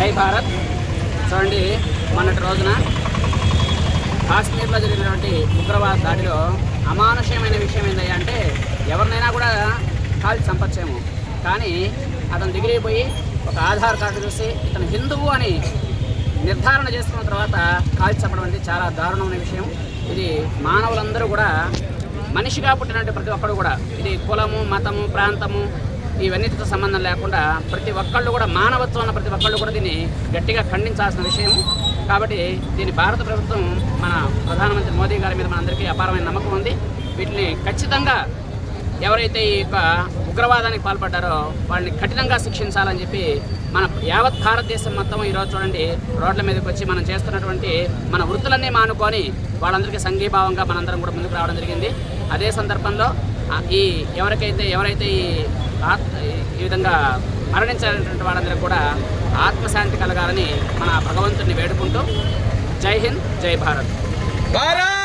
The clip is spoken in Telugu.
జై భారత్. చూడండి మొన్నటి రోజున కాశ్మీర్లో జరిగినటువంటి ఉగ్రవాద దాడిలో అమానుష్యమైన విషయం ఏంటంటే అంటే ఎవరినైనా కూడా కాల్చి చంపచ్చేమో. కానీ అతను దిగిరిపోయి ఒక ఆధార్ కార్డు చూసి ఇతను హిందువు అని నిర్ధారణ చేసుకున్న తర్వాత కాల్చి చంపడం అనేది చాలా దారుణమైన విషయం. ఇది మానవులందరూ కూడా మనిషిగా పుట్టినటువంటి ప్రతి ఒక్కరు కూడా. ఇది కులము మతము ప్రాంతము ఇవన్నిటితో సంబంధం లేకుండా ప్రతి ఒక్కళ్ళు కూడా మానవత్వం ఉన్న ప్రతి ఒక్కళ్ళు కూడా దీన్ని గట్టిగా ఖండించాల్సిన విషయం. కాబట్టి దీని భారత ప్రభుత్వం మన ప్రధానమంత్రి మోదీ గారి మీద మనందరికీ అపారమైన నమ్మకం ఉంది. వీటిని ఖచ్చితంగా ఎవరైతే ఈ యొక్క ఉగ్రవాదానికి పాల్పడ్డారో వాళ్ళని కఠినంగా శిక్షించాలని చెప్పి మన యావత్ భారతదేశం మొత్తం ఈరోజు చూడండి రోడ్ల మీదకి వచ్చి మనం చేస్తున్నటువంటి మన వృత్తులన్నీ మానుకొని వాళ్ళందరికీ సంఘీభావంగా మనందరం కూడా ముందుకు రావడం జరిగింది. అదే సందర్భంలో ఈ ఎవరికైతే ఎవరైతే ఈ ఈ విధంగా మరణించినటువంటి వారందరూ కూడా ఆత్మశాంతి కలగాలని మన భగవంతుడిని వేడుకుంటూ జై హింద్ జై భారత్. భారత్!